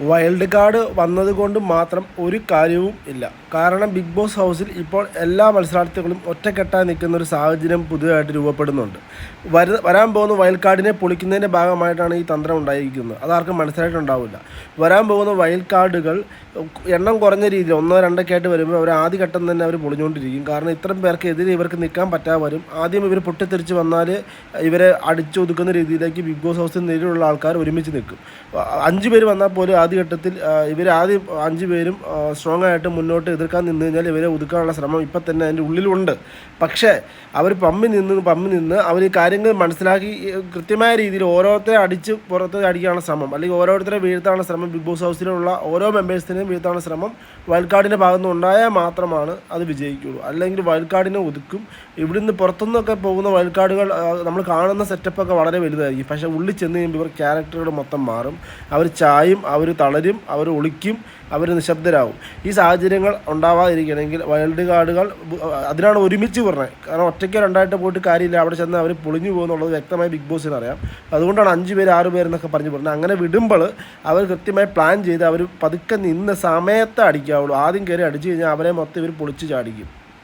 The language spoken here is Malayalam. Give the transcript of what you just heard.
വൈൽഡ് കാർഡ് വന്നതുകൊണ്ട് മാത്രം ഒരു കാര്യവും ഇല്ല. കാരണം ബിഗ് ബോസ് ഹൗസിൽ ഇപ്പോൾ എല്ലാ മത്സരാർത്ഥികളും ഒറ്റക്കെട്ടായി നിൽക്കുന്ന ഒരു സാഹചര്യം പുതിയതായിട്ട് രൂപപ്പെടുന്നുണ്ട്. വര വരാൻ പോകുന്ന വൈൽഡ് കാർഡിനെ പൊളിക്കുന്നതിന്റെ ഭാഗമായിട്ടാണ് ഈ തന്ത്രം ഉണ്ടായിരിക്കുന്നത്. അതാർക്കും മനസ്സിലായിട്ടുണ്ടാവില്ല. വരാൻ പോകുന്ന വൈൽഡ് കാർഡുകൾ എണ്ണം കുറഞ്ഞ രീതിയിൽ ഒന്നോ രണ്ടൊക്കെ ആയിട്ട് വരുമ്പോൾ അവർ ആദ്യ ഘട്ടം തന്നെ അവർ പൊളിഞ്ഞുകൊണ്ടിരിക്കും. കാരണം ഇത്രയും പേർക്ക് എതിരെ ഇവർക്ക് നിൽക്കാൻ പറ്റാതെ വരും. ആദ്യം ഇവർ പൊട്ടിത്തെറിച്ച് വന്നാൽ ഇവരെ അടിച്ചൊതുക്കുന്ന രീതിയിലേക്ക് ബിഗ് ബോസ് ഹൗസിൽ നേരിലുള്ള ആൾക്കാർ ഒരുമിച്ച് നിൽക്കും. അഞ്ച് പേര് വന്നാൽ പോലും ആദ്യഘട്ടത്തിൽ ഇവർ ആദ്യം അഞ്ച് പേരും സ്ട്രോങ് ആയിട്ട് മുന്നോട്ട് എതിർക്കാൻ നിന്ന് കഴിഞ്ഞാൽ ഇവരെ ഒതുക്കാനുള്ള ശ്രമം ഇപ്പം തന്നെ അതിന്റെ ഉള്ളിലുണ്ട്. പക്ഷേ അവർ പമ്മി നിന്ന് പമ്മി നിന്ന് അവർ കാര്യങ്ങൾ മനസ്സിലാക്കി കൃത്യമായ രീതിയിൽ ഓരോരുത്തരെ അടിച്ച് പുറത്ത് അടിക്കാനുള്ള ശ്രമം അല്ലെങ്കിൽ ഓരോരുത്തരെ വീഴ്ത്താനുള്ള ശ്രമം ബിഗ് ബോസ് ഹൗസിലുള്ള ഓരോ മെമ്പേഴ്സിനെയും വീഴ്ത്താനുള്ള ശ്രമം വൈൽഡ് കാർഡിന്റെ ഭാഗത്തുനിന്ന് ഉണ്ടായാൽ മാത്രമാണ് അത് വിജയിക്കുള്ളൂ അല്ലെങ്കിൽ വൈൽഡ് കാർഡിനെ ഒതുക്കും. ഇവിടുന്ന് പുറത്തുനിന്നൊക്കെ പോകുന്ന വൈൽഡ് കാർഡുകൾ നമ്മൾ കാണുന്ന സെറ്റപ്പൊക്കെ വളരെ വലുതായിരിക്കും. പക്ഷേ ഉള്ളിൽ ചെന്ന് കഴിയുമ്പോൾ ഇവർ ക്യാരക്ടറുകൾ മൊത്തം മാറും. അവർ ചായും അവർ തളരും അവർ ഒളിക്കും അവർ നിശബ്ദരാകും. ഈ സാഹചര്യങ്ങൾ ഉണ്ടാവാതിരിക്കണമെങ്കിൽ വൈൽഡ് കാർഡുകൾ അതിനാണ് ഒരുമിച്ച് പറഞ്ഞത്. കാരണം ഒറ്റയ്ക്ക് രണ്ടായിട്ട് പോയിട്ട് കാര്യമില്ല. അവിടെ ചെന്ന് അവർ പൊളിഞ്ഞു പോകുന്നുള്ളത് വ്യക്തമായി ബിഗ് ബോസിന് അറിയാം. അതുകൊണ്ടാണ് അഞ്ച് പേര് ആറ് പേരെന്നൊക്കെ പറഞ്ഞു പറഞ്ഞത്. അങ്ങനെ വിടുമ്പോൾ അവർ കൃത്യമായി പ്ലാൻ ചെയ്ത് അവർ പതുക്കെ നിന്ന് സമയത്ത് അടിക്കാവുള്ളൂ. ആദ്യം കയറി അടിച്ചു കഴിഞ്ഞാൽ അവരെ മൊത്തം ഇവർ പൊളിച്ച് ചാടിക്കും.